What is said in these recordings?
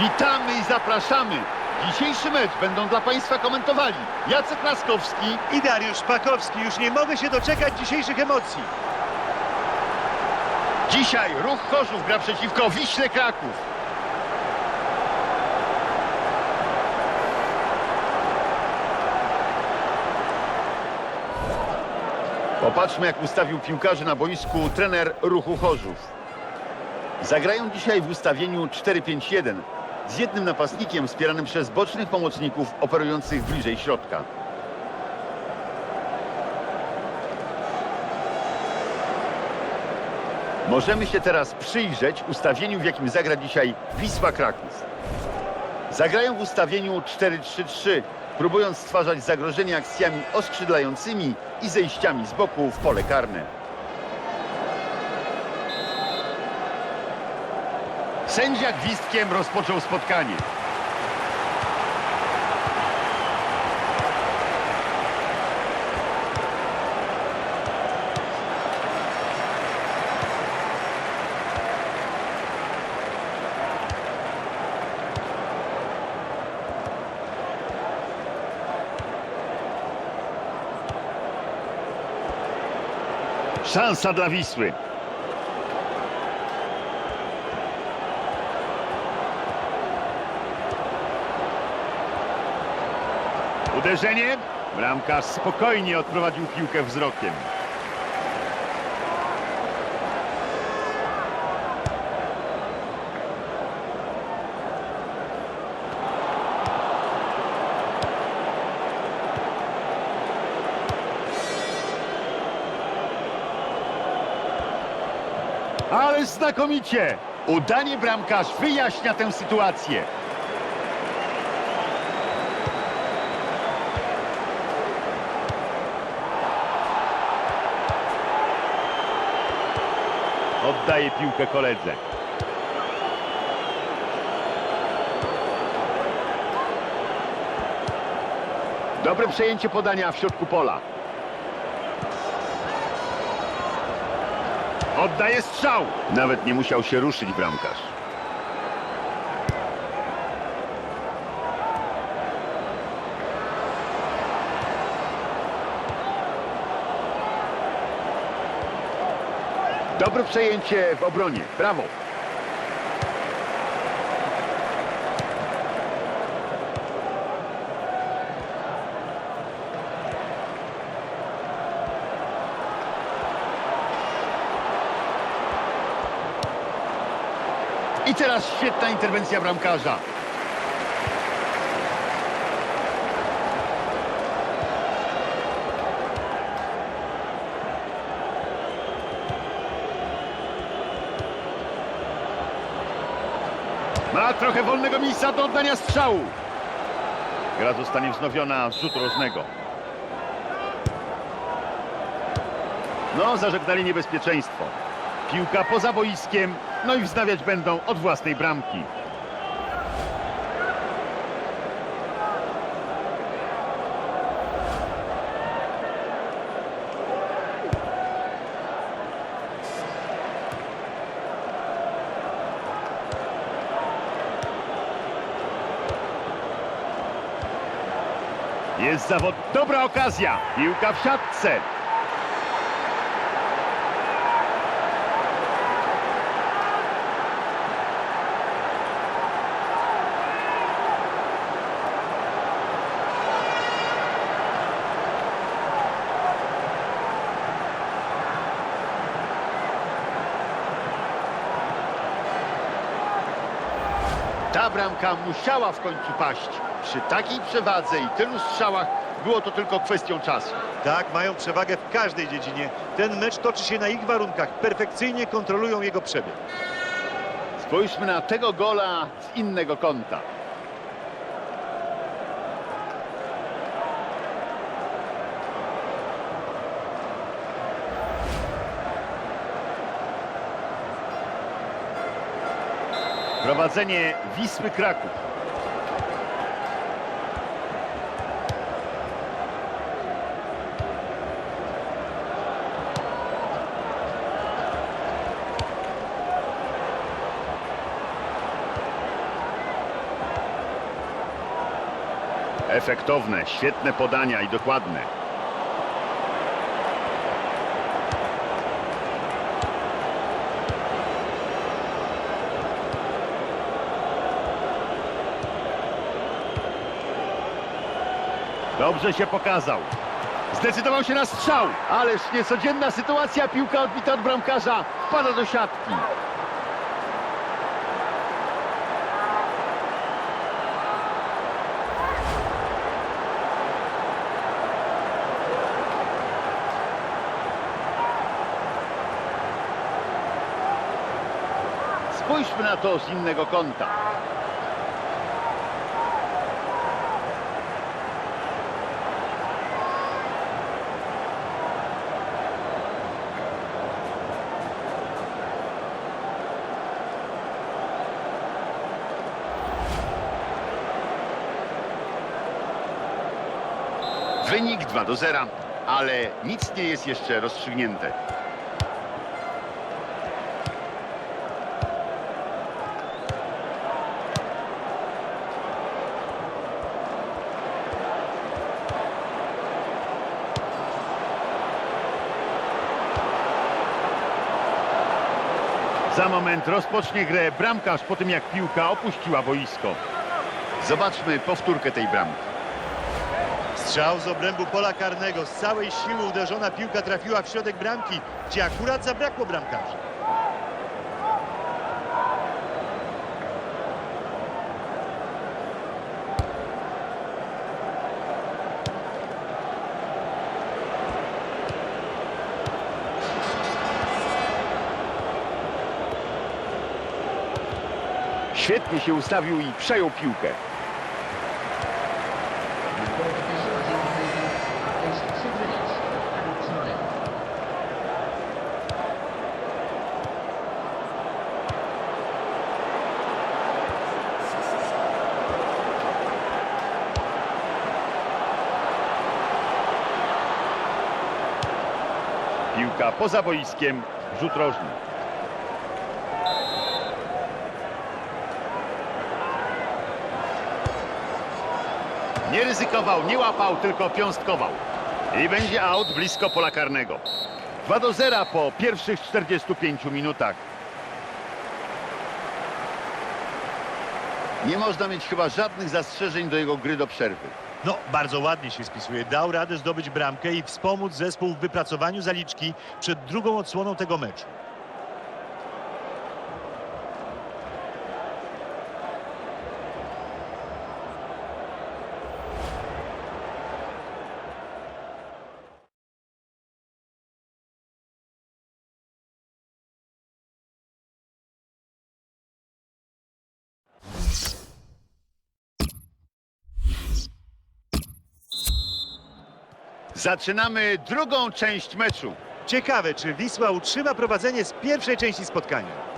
Witamy i zapraszamy. Dzisiejszy mecz będą dla Państwa komentowali Jacek Laskowski I Dariusz Pakowski. Już nie mogę się doczekać dzisiejszych emocji. Dzisiaj Ruch Chorzów gra przeciwko Wiśle Kraków. Popatrzmy jak ustawił piłkarzy na boisku trener Ruchu Chorzów. Zagrają dzisiaj w ustawieniu 4-5-1 z jednym napastnikiem wspieranym przez bocznych pomocników operujących bliżej środka. Możemy się teraz przyjrzeć ustawieniu, w jakim zagra dzisiaj Wisła Kraków. Zagrają w ustawieniu 4-3-3, próbując stwarzać zagrożenie akcjami oskrzydlającymi i zejściami z boku w pole karne. Sędzia gwizdkiem rozpoczął spotkanie. Szansa dla Wisły. Uderzenie. Bramkarz spokojnie odprowadził piłkę wzrokiem. Ale znakomicie! Udanie bramkarz wyjaśnia tę sytuację. Oddaje piłkę koledze. Dobre przejęcie podania w środku pola. Oddaje strzał. Nawet nie musiał się ruszyć bramkarz. Dobre przejęcie w obronie. Brawo. I teraz świetna interwencja bramkarza. Ma trochę wolnego miejsca do oddania strzału. Gra zostanie wznowiona z rzutu rożnego. No, zażegnali niebezpieczeństwo. Piłka poza boiskiem, no i wznawiać będą od własnej bramki. Jest zawod, dobra okazja, piłka w siatce. Ta bramka musiała w końcu paść. Przy takiej przewadze i tylu strzałach było to tylko kwestią czasu. Tak, mają przewagę w każdej dziedzinie. Ten mecz toczy się na ich warunkach. Perfekcyjnie kontrolują jego przebieg. Spójrzmy na tego gola z innego kąta. Prowadzenie Wisły Kraków. Efektowne, świetne podania i dokładne. Dobrze się pokazał. Zdecydował się na strzał. Ależ niecodzienna sytuacja. Piłka odbita od bramkarza. Wpada do siatki. Spójrzmy na to z innego kąta. Wynik 2 do 0, ale nic nie jest jeszcze rozstrzygnięte. Za moment rozpocznie grę bramkarz po tym jak piłka opuściła boisko. Zobaczmy powtórkę tej bramki. Strzał z obrębu pola karnego. Z całej siły uderzona piłka trafiła w środek bramki, gdzie akurat zabrakło bramkarza. Świetnie się ustawił i przejął piłkę. Piłka poza boiskiem, rzut rożny. Nie ryzykował, nie łapał, tylko piąstkował. I będzie aut blisko pola karnego. 2 do 0 po pierwszych 45 minutach. Nie można mieć chyba żadnych zastrzeżeń do jego gry do przerwy. No, bardzo ładnie się spisuje. Dał radę zdobyć bramkę i wspomóc zespół w wypracowaniu zaliczki przed drugą odsłoną tego meczu. Zaczynamy drugą część meczu. Ciekawe, czy Wisła utrzyma prowadzenie z pierwszej części spotkania.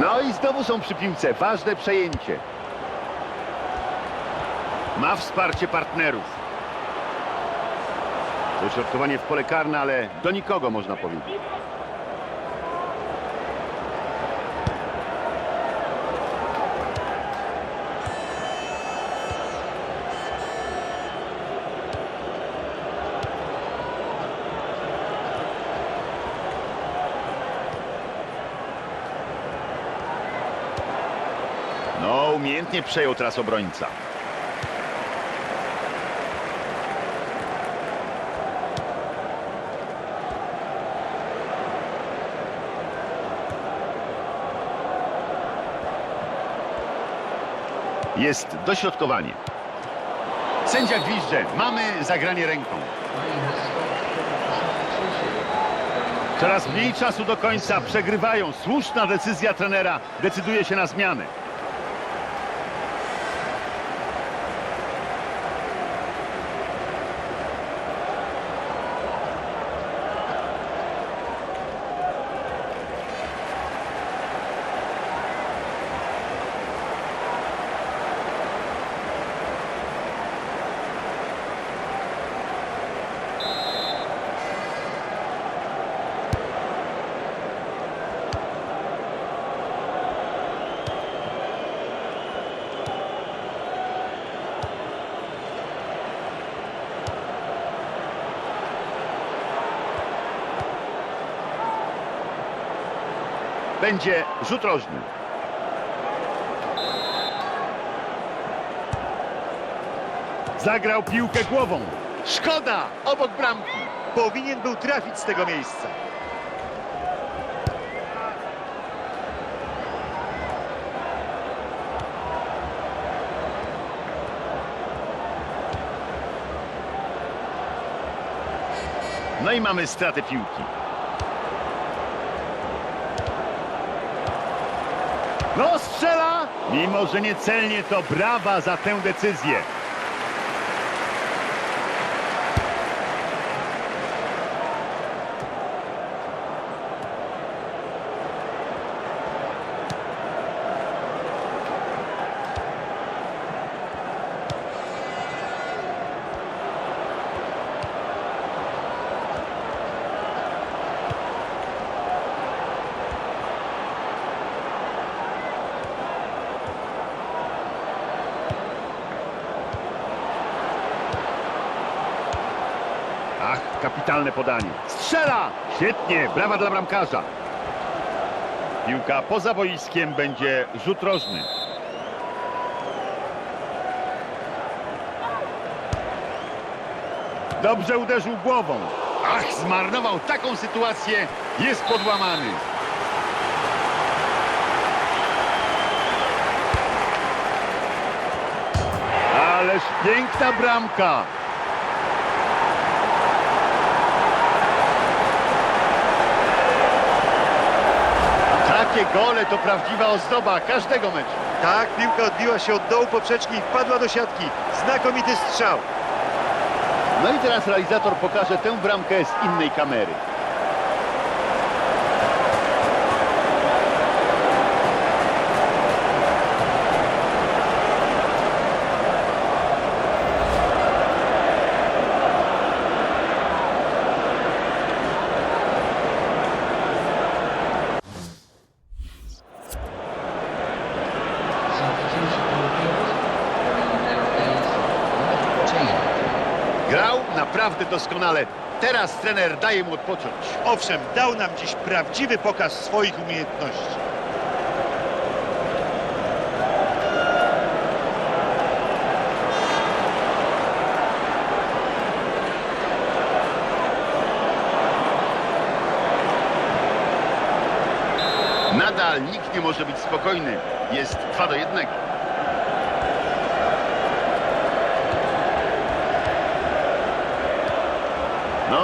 No i znowu są przy piłce. Ważne przejęcie. Ma wsparcie partnerów. Dośrodkowanie w pole karne, ale do nikogo można powiedzieć. No, umiejętnie przejął teraz obrońca. Jest dośrodkowanie. Sędzia gwizdże. Mamy zagranie ręką. Coraz mniej czasu do końca. Przegrywają. Słuszna decyzja trenera. Decyduje się na zmianę. Będzie rzut rożny. Zagrał piłkę głową. Szkoda! Obok bramki. Powinien był trafić z tego miejsca. No i mamy stratę piłki. No strzela! Mimo, że niecelnie, to brawa za tę decyzję. Ach, kapitalne podanie. Strzela! Świetnie, brawa dla bramkarza. Piłka poza boiskiem będzie rzut rożny. Dobrze uderzył głową. Ach, zmarnował taką sytuację. Jest podłamany. Ależ piękna bramka. Gole to prawdziwa ozdoba każdego meczu. Tak, piłka odbiła się od dołu poprzeczki i wpadła do siatki. Znakomity strzał. No i teraz realizator pokaże tę bramkę z innej kamery. Grał naprawdę doskonale. Teraz trener daje mu odpocząć. Owszem, dał nam dziś prawdziwy pokaz swoich umiejętności. Nadal nikt nie może być spokojny. Jest 2 do 1.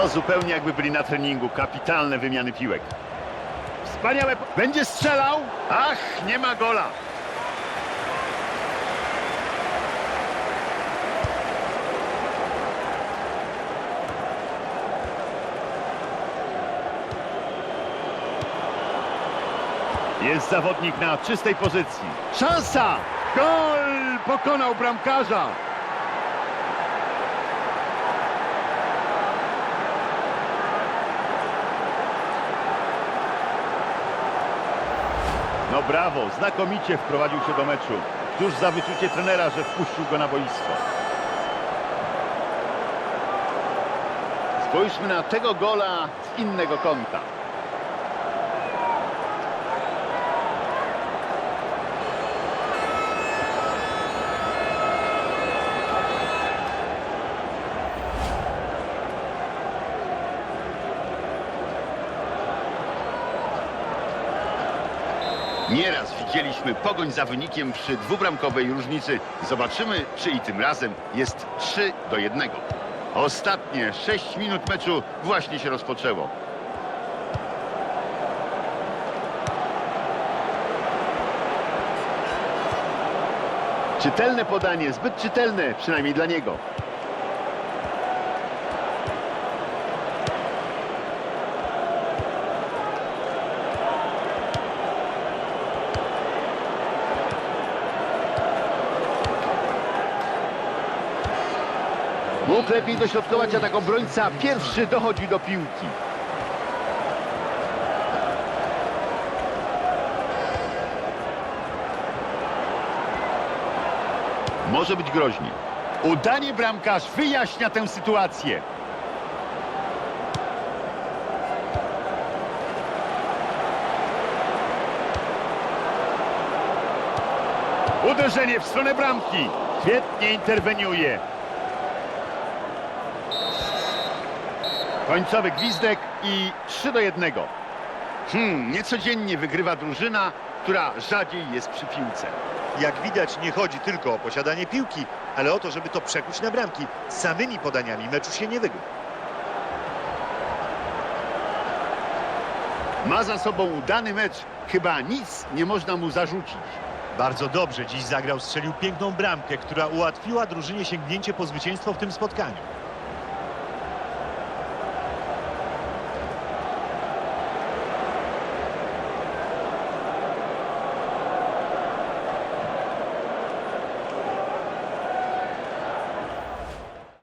Zupełnie jakby byli na treningu. Kapitalne wymiany piłek. Wspaniałe... Będzie strzelał? Ach, nie ma gola. Jest zawodnik na czystej pozycji. Szansa! Gol! Pokonał bramkarza! No brawo, znakomicie wprowadził się do meczu. Cóż za wyczucie trenera, że wpuścił go na boisko. Spójrzmy na tego gola z innego kąta. Nieraz widzieliśmy pogoń za wynikiem przy dwubramkowej różnicy. Zobaczymy, czy i tym razem jest 3 do 1. Ostatnie 6 minut meczu właśnie się rozpoczęło. Czytelne podanie, zbyt czytelne, przynajmniej dla niego. Mógł lepiej dośrodkować atak obrońca, pierwszy dochodzi do piłki. Może być groźnie. Udanie bramkarz wyjaśnia tę sytuację. Uderzenie w stronę bramki. Świetnie interweniuje. Końcowy gwizdek i 3 do 1. Hmm, niecodziennie wygrywa drużyna, która rzadziej jest przy piłce. Jak widać, nie chodzi tylko o posiadanie piłki, ale o to, żeby to przekuć na bramki. Samymi podaniami meczu się nie wygra. Ma za sobą udany mecz. Chyba nic nie można mu zarzucić. Bardzo dobrze dziś zagrał, strzelił piękną bramkę, która ułatwiła drużynie sięgnięcie po zwycięstwo w tym spotkaniu.